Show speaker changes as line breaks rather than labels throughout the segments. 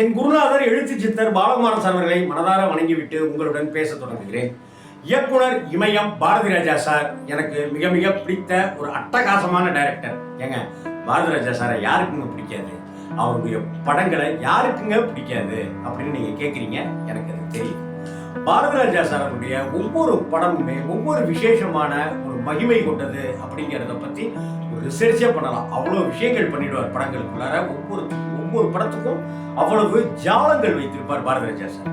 என் குருநாதர் எழுத்து சித்தர் பாலகுமாரன் அவர்களை மனதார வணங்கிவிட்டு உங்களுடன் பேச தொடங்குகிறேன். இயக்குனர் இமயம் பாரதி ராஜா சார் எனக்கு மிக மிக பிடித்த ஒரு அட்டகாசமான டைரக்டர் ஏங்க பாரதி ராஜா சாரை யாருக்குங்க பிடிக்காது? அவருடைய படங்களை யாருக்குங்க பிடிக்காது? அப்படின்னு நீங்க கேட்குறீங்க எனக்கு அது தெரியும். பாரதி ராஜா சார் அவருடைய ஒவ்வொரு படமுமே ஒவ்வொரு விசேஷமான ஒரு மகிமை கொண்டது அப்படிங்கிறத பத்தி ஒரு ரிசர்ச்சே பண்ணலாம். அவ்வளோ விஷயங்கள் பண்ணிடுவார் படங்களுக்குள்ளார ஒவ்வொரு ஒவ்வொரு படத்துக்கும் அவ்வளவு ஜாலங்கள் வைத்திருப்பார் Bharathi Raja sir.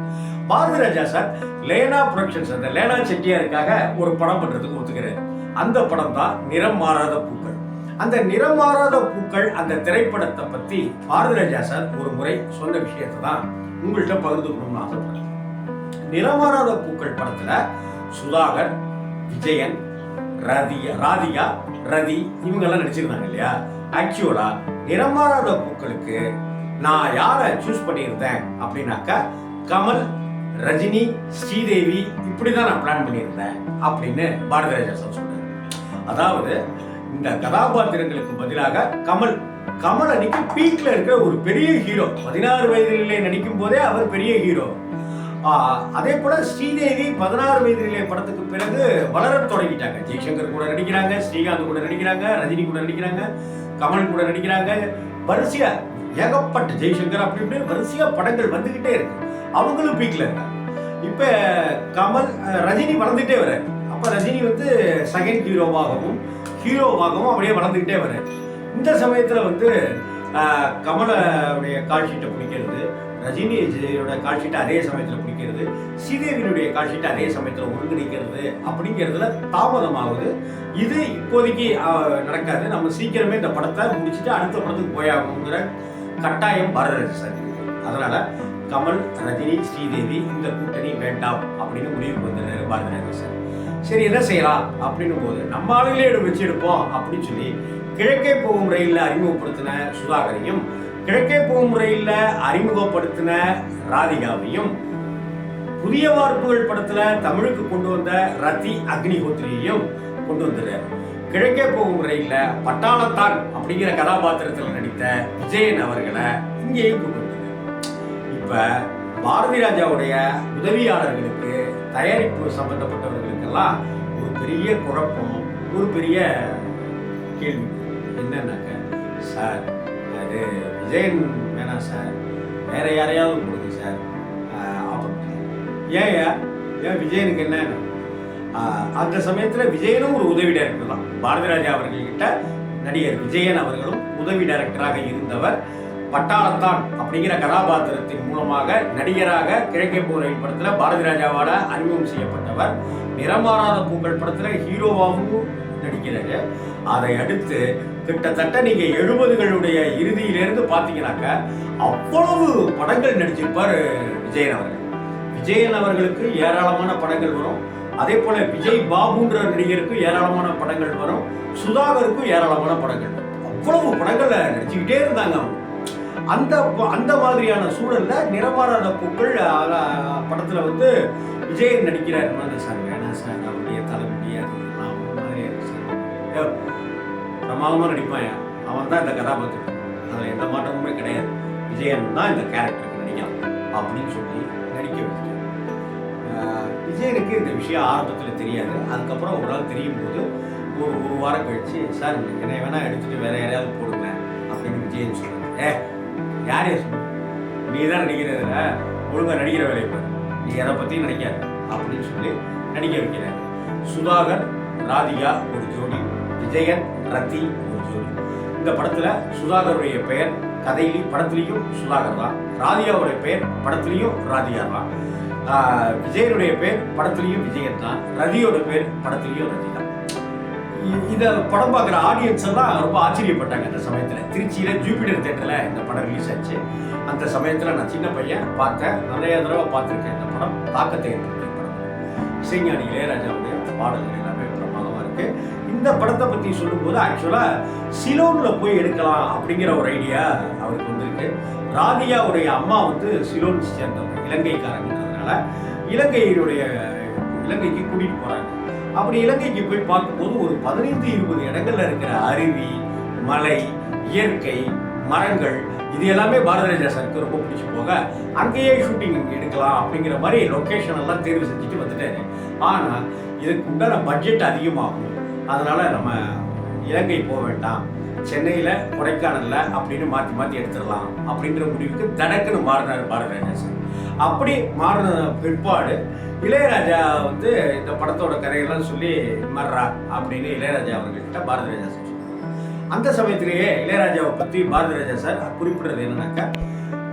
Bharathi Raja sir Lena productions அந்த லேனா செட்டியாருக்காக ஒரு படம் பண்ணுறதுக்கு ஒத்துக்கிறார். அந்த படம் தான் நிறம் மாறாத பூக்கள். அந்த நிறம் மாறாத பூக்கள் அந்த திரைப்படத்தை பற்றி பாரதி ராஜா சார் ஒரு முறை சொன்ன விஷயத்தை தான் உங்கள்கிட்ட பகிர்ந்துக்கணும்னு ஆசைப்படுறேன். நிறமாறாத பூக்கள் படத்துல சுதாகர் விஜயன் ரதியா ராதிகா ரதி இவங்கெல்லாம் நடிச்சிருந்தாங்க இல்லையா? ஆக்சுவலா நிறமாறாத பூக்களுக்கு நான் யாரை சூஸ் பண்ணியிருந்தேன் அப்படின்னாக்கா கமல் ரஜினி ஸ்ரீதேவி இப்படி தான் நான் பிளான் பண்ணியிருந்தேன் அப்படின்னு பாரதிராஜா சார் சொன்னார் அதாவது இந்த கதாபாத்திரங்களுக்கு பதிலாக கமல் கமல் அன்னைக்கு பீக்ல இருக்கிற ஒரு பெரிய ஹீரோ பதினாறு வயதிலே நடிக்கும் போதே அவர் பெரிய ஹீரோ அதே போல ஸ்ரீதேவி பதினாறு வயதிலே படத்துக்கு பிறகு வளர தொடங்கிட்டாங்க. ஜெய்சங்கர் கூட நடிக்கிறாங்க ஸ்ரீகாந்த் கூட நடிக்கிறாங்க ரஜினி கூட நடிக்கிறாங்க கமல் கூட நடிக்கிறாங்க. வரிசையா ஏகப்பட்ட ஜெய்சங்கர் அப்படி இப்படின்னு வரிசையா படங்கள் வந்துக்கிட்டே இருக்கு. அவங்களும் பீக்கில் இப்போ கமல் ரஜினி வளர்ந்துட்டே வர அப்போ ரஜினி வந்து செகண்ட் ஹீரோவாகவும் ஹீரோவாகவும் அப்படியே வளர்ந்துக்கிட்டே வர இந்த சமயத்தில் வந்து அஹ், கமலுடைய கால்ஷீட்டை பிடிக்கிறது ரஜினி கால்ஷீட்டை அதே சமயத்தில் பிடிக்கிறது ஸ்ரீதேவியினுடைய கால்ஷீட்டை அதே சமயத்தில் ஒருங்கிணைக்கிறது அப்படிங்கிறதுல தாமதமாகுது. இது இப்போதைக்கு நடக்காது. நம்ம சீக்கிரமே இந்த படத்தை முடிச்சுட்டு அடுத்த படத்துக்கு போயாகணுங்கிற கட்டாயம் பாரதி சார் அதனால் அதனால கமல் ரஜினி ஸ்ரீதேவி இந்த கூட்டணி வேண்டாம் அப்படின்னு முடிவு வந்தாரு பாரதி சார். சரி என்ன செய்யலாம் அப்படின்னும் போது நம்ம ஆளுங்களே எடு வச்சு எடுப்போம் அப்படின்னு சொல்லி கிழக்கே போகும் ரயிலில் அறிமுகப்படுத்தின சுதாகரையும் கிழக்கே போகும் ரயிலில் அறிமுகப்படுத்தின ராதிகாவையும் புதிய வார்ப்புகள் படத்தில் தமிழுக்கு கொண்டு வந்த ரத்தி அக்னிஹோத்ரியையும் கொண்டு வந்துடுறாரு. கிழக்கே போகும் ரயில்ல பட்டாளத்தான் அப்படிங்கிற கதாபாத்திரத்தில் நடித்த விஜயன் அவர்களை இங்கேயும் கொண்டு இப்போ இப்ப பாரதி ராஜாவுடைய உதவியாளர்களுக்கு தயாரிப்பு சம்பந்தப்பட்டவர்களுக்கெல்லாம் ஒரு பெரிய குழப்பம் ஒரு பெரிய கேள்வி. என்னன்னாக்க சார் அது விஜயன் வேணாம் சார். வேற யாரையாவது கொடுங்க சார். அப்படின்னு ஏன் ஏன் ஏன் விஜயனுக்கு என்ன? அந்த சமயத்தில் விஜயனும் ஒரு உதவி டைரக்டர் தான். பாரதி ராஜா அவர்கள்கிட்ட நடிகர் விஜயன் அவர்களும் உதவி டைரக்டராக இருந்தவர். பட்டாளத்தான் அப்படிங்கிற கதாபாத்திரத்தின் மூலமாக நடிகராக கிழக்கே போர் படத்துல பாரதி ராஜாவால அறிமுகம் செய்யப்பட்டவர். நிறமாறாத பூக்கள் படத்துல ஹீரோவாகவும் நடிக்கிறாரு. அதை அடுத்து கிட்டத்தட்ட நீங்க எழுபதுகளுடைய இறுதியிலிருந்து பாத்தீங்கன்னாக்க அவ்வளவு படங்கள் நடிச்சிருப்பார் விஜயன் அவர்கள். விஜயன் அவர்களுக்கு ஏராளமான படங்கள் வரும். அதே போல விஜய் பாபுன்ற நடிகருக்கும் ஏராளமான படங்கள் வரும். சுதாகருக்கும் ஏராளமான படங்கள். அவ்வளவு படங்களை நடிச்சுக்கிட்டே இருந்தாங்க அவங்க. அந்த அந்த மாதிரியான சூழல்ல நிறமாறாத பூக்கள் படத்துல வந்து விஜய் நடிக்கிறார். என்ன சார் வேணாம் சார் அவருடைய தலைமுடி அது மாதிரியா சார். ஏ, பிரமாதமா நடிப்பான் அவன் தான் இந்த கதாபாத்திரம். அதுல எந்த மாற்றமுமே கிடையாது. விஜயன் தான் இந்த கேரக்டருக்கு நடிக்கலாம் அப்படின்னு சொல்லி விஜயனுக்கு இந்த விஷயம் ஆரம்பத்தில் தெரியாது. அதுக்கப்புறம் ஒரு நாள் தெரியும் போது ஒரு ஒரு வாரம் கழிச்சு சார் என்னை வேணா எடுத்துட்டு வேற யாரையாவது போடுங்க அப்படின்னு விஜயன் சொல்றாரு. ஏ யார் சொல்ற நீ தான் நடிக்கிறதுல ஒழுங்காக நடிக்கிற வேலையை பாரு. நீ எதை பற்றியும் நினைக்காது அப்படின்னு சொல்லி நடிக்க வைக்கிறார். சுதாகர் ராதிகா ஒரு ஜோடி. விஜயன் ரத்தி ஒரு ஜோடி. இந்த படத்தில் சுதாகருடைய பெயர் கதையிலையும் படத்துலையும் சுதாகர் தான். ராதிகாவுடைய பெயர் படத்துலையும் ராதிகா தான். விஜயனுடைய பேர் படத்துலையும் விஜயன் தான் ரதியோட பேர் படத்துலையும் ரதி தான் இ- படம் பார்க்குற ஆடியன்ஸ் எல்லாம் ரொம்ப ஆச்சரியப்பட்டாங்க அந்த சமயத்தில். திருச்சியில் ஜூபிடர் தேட்டரில் இந்த படம் ரிலீஸ் ஆச்சு. அந்த சமயத்தில் நான் சின்ன பையன் பார்த்தேன். நிறைய தடவை பார்த்துருக்கேன் இந்த படம். தாக்கத்தை ஏற்படுத்திய படம். இசைஞானி இளையராஜாவுடைய பாடல்கள் எல்லாமே பிரமாதமாக இருக்குது இந்த படத்தை பற்றி சொல்லும்போது ஆக்சுவலாக சிலோனில் போய் எடுக்கலாம் அப்படிங்கிற ஒரு ஐடியா அவருக்கு வந்திருக்கு. ராதியாவுடைய அம்மா வந்து சிலோன் சேர்ந்தவங்க இருக்கிறதுனால இலங்கையினுடைய இலங்கைக்கு கூட்டிட்டு போறாங்க. அப்படி இலங்கைக்கு போய் பார்க்கும்போது ஒரு பதினைந்து இருபது இடங்கள்ல இருக்கிற அருவி மலை இயற்கை மரங்கள் இது எல்லாமே பாரத ராஜா சாருக்கு ரொம்ப பிடிச்சி போக அங்கேயே ஷூட்டிங் எடுக்கலாம் அப்படிங்கிற மாதிரி லொக்கேஷன் எல்லாம் தேர்வு செஞ்சுட்டு வந்துட்டாரு. ஆனால் இதுக்கு உண்டான பட்ஜெட் அதிகமாகும். அதனால நம்ம இலங்கை போக வேண்டாம் சென்னையில் கொடைக்கானல்ல அப்படின்னு மாற்றி மாற்றி எடுத்துடலாம் அப்படின்ற முடிவுக்கு தடக்குன்னு மாறினார் பாரத ராஜா சார். அப்படி மாறின பிற்பாடு இளையராஜா வந்து இந்த படத்தோட கதையெல்லாம் சொல்லி மர்றா அப்படின்னு இளையராஜா அவர்கள்ட்ட பாரதி ராஜா சார் அந்த சமயத்திலேயே இளையராஜாவை பற்றி பாரதி ராஜா சார் குறிப்பிடுறது என்னன்னாக்கா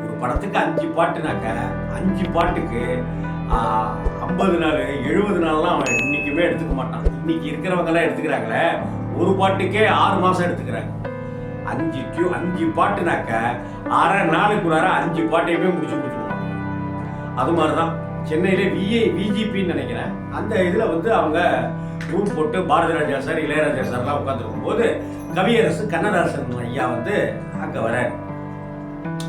ஒரு படத்துக்கு அஞ்சு பாட்டுனாக்க அஞ்சு பாட்டுக்கு ஐம்பது நாள் எழுபது நாள்லாம் அவன் இன்னைக்குமே எடுத்துக்க மாட்டான். இன்னைக்கு இருக்கிறவங்கெல்லாம் எடுத்துக்கிறாங்களே ஒரு பாட்டுக்கே ஆறு மாதம் எடுத்துக்கிறாங்க. அஞ்சு டியூ அஞ்சு பாட்டுனாக்க அரை நாளுக்குள்ளார அஞ்சு பாட்டையுமே முடிச்சு கொடுத்துருவோம் அது மாதிரி தான் சென்னையிலே விஏ விஜிபின்னு நினைக்கிறேன். அந்த இதில் வந்து அவங்க ரூம் போட்டு பாரதி ராஜா சார் இளையராஜா சார்லாம் உட்காந்துருக்கும் போது கவியரசு கண்ணதாசன் ஐயா வந்து அங்கே வர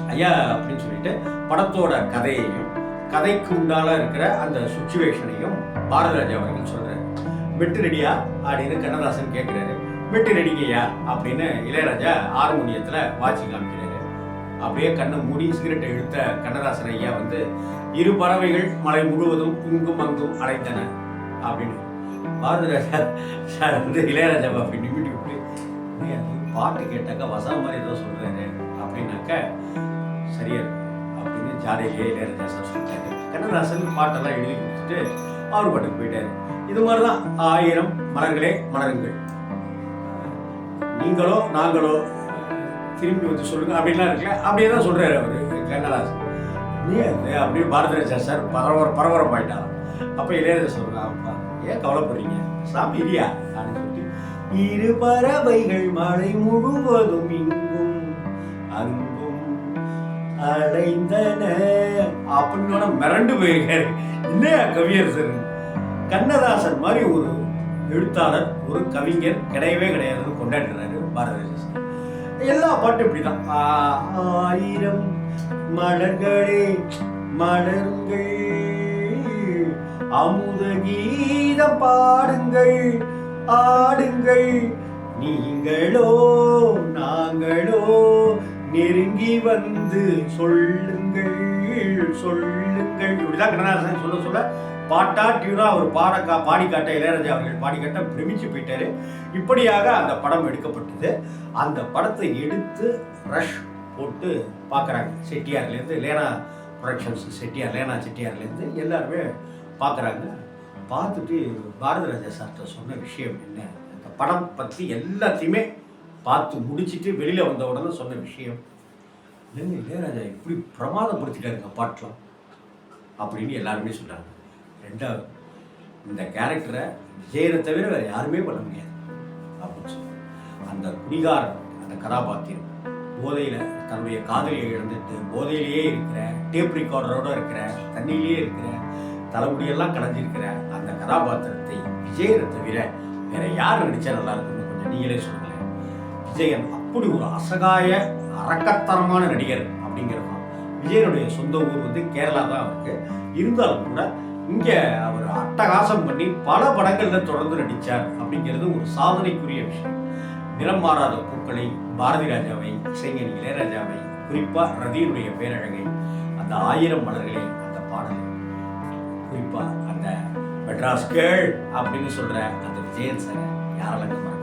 ஐயா அப்படின்னு சொல்லிட்டு படத்தோட கதையையும் கதைக்கு உண்டால இருக்கிற அந்த சுச்சுவேஷனையும் பாரதி ராஜா அவர்கள் சொல்கிறார் மெட்டு ரெடியா? அப்படின்னு கண்ணதாசன் கேட்குறாரு மெட்டு ரெடிங்கய்யா? அப்படின்னு இளையராஜா ஆர்மோனியத்தில் வாட்சி காமிக்கிறாரு. அப்படியே கண்ணை மூடி சிகரெட்டை இழுத்த கண்ணதாசன் ஐயா வந்து இரு பறவைகள் மலை முழுவதும் இங்கும் அங்கும் அழைத்தன அப்படின்னு. பாரதிராஜா சார் வந்து இளையராஜா அப்படி நிமிட்டி விட்டு பாட்டு கேட்டாக்கா வசனம் மாதிரி ஏதோ சொல்றாரு அப்படின்னாக்க சரியா அப்படின்னு ஜாலியிலேயே இளையராஜா சார் சொல்லிட்டாரு. கண்ணதாசன் பாட்டெல்லாம் எழுதி கொடுத்துட்டு அவர் பாட்டுக்கு போயிட்டாரு. இது மாதிரி தான் ஆயிரம் மலர்களே மலருங்கள். நீங்களோ நாங்களோ திரும்பி வந்து சொல்லுங்க அப்படின்லாம் இருக்குல்ல. அப்படியே தான் சொல்றாரு அவர் கண்ணராஜ் நீ அப்படியே பாரதி ராஜா சார் பரவர பரபரப்பாயிட்டாராம். அப்போ இளையராஜா சொல்றாங்க அப்பா ஏன் கவலைப்படுறீங்க? சாமி இல்லையா? அப்படின்னு சொல்லி இரு பறவைகள் மழை முழுவதும் இங்கும் அங்கும் அடைந்தன அப்படின்னு மிரண்டு போயிருக்காரு. இல்லையா கவியரசர் கண்ணதாசன் மாதிரி ஒரு எழுத்தாளர் ஒரு கவிஞர் கிடையவே கிடையாதுன்னு கொண்டாடுறாரு பாரதிராஜா சார். எல்லா பாட்டும் இப்படிதான். ஆ- ஆயிரம் மலர்களே மலர்கள் அமுத கீதம் பாடுங்கள் ஆடுங்கள். நீங்களோ நாங்களோ நெருங்கி வந்து சொல்லுங்கள் சொல்லுங்கள். இப்படிதான் கண்ணதாசன் சொல்ல சொல்ல பாட்டா டியூனா அவர் பாட கா இளையராஜா அவர்கள் பாடிக்காட்ட பிரமிச்சு போயிட்டாரு. இப்படியாக அந்த படம் எடுக்கப்பட்டது. அந்த படத்தை எடுத்து ரஷ் போட்டு பார்க்குறாங்க செட்டியார்லேருந்து லேனா ப்ரொடக்ஷன்ஸ் செட்டியார் லேனா செட்டியார்லேருந்து எல்லாருமே பார்க்குறாங்க பார்த்துட்டு பாரதிராஜா சார்கிட்ட சொன்ன விஷயம் என்ன? அந்த படம் பற்றி எல்லாத்தையுமே பார்த்து முடிச்சுட்டு வெளியில் வந்த உடனே சொன்ன விஷயம் இல்லைங்க இளையராஜா இப்படி பிரமாதப்படுத்திட்டாருங்க பாட்டெலாம்? அப்படின்னு எல்லாருமே சொல்கிறாங்க ரெண்டாவது இந்த கேரக்டரை விஜயனை தவிர வேறு யாருமே பண்ண முடியாது. அப்படின்னு சொல்லி அந்த குடிகாரன் அந்த கதாபாத்திரம் போதையில் தன்னுடைய காதலியை இழந்துட்டு போதையிலேயே இருக்கிற டேப் ரெக்கார்டரோடு இருக்கிற தண்ணியிலேயே இருக்கிற தலைமுடியெல்லாம் கலைஞ்சிருக்கிற அந்த கதாபாத்திரத்தை விஜயனை தவிர வேற யார் நடித்தா நல்லா இருக்கும்னு கொஞ்சம் நீங்களே சொல்லுங்களேன். விஜயன் அப்படி ஒரு அசகாய அரக்கத்தனமான நடிகர் அப்படிங்கிறதான் விஜயனுடைய சொந்த ஊர் வந்து கேரளா தான் அவருக்கு. இருந்தாலும் கூட இங்கே அவர் அட்டகாசம் பண்ணி பல படங்கள்ல தொடர்ந்து நடிச்சார் அப்படிங்கிறது ஒரு சாதனைக்குரிய விஷயம். நிறம் மாறாத பூக்களை பாரதி ராஜாவை இசைஞர் இளையராஜாவை குறிப்பா ரதியினுடைய பேரழகை அந்த ஆயிரம் மலர்களே அந்த பாடல் குறிப்பா அந்த மெட்ராஸ் கேள் அப்படின்னு சொல்ற அந்த விஜயன் சார் யாரெல்லாம் மறக்க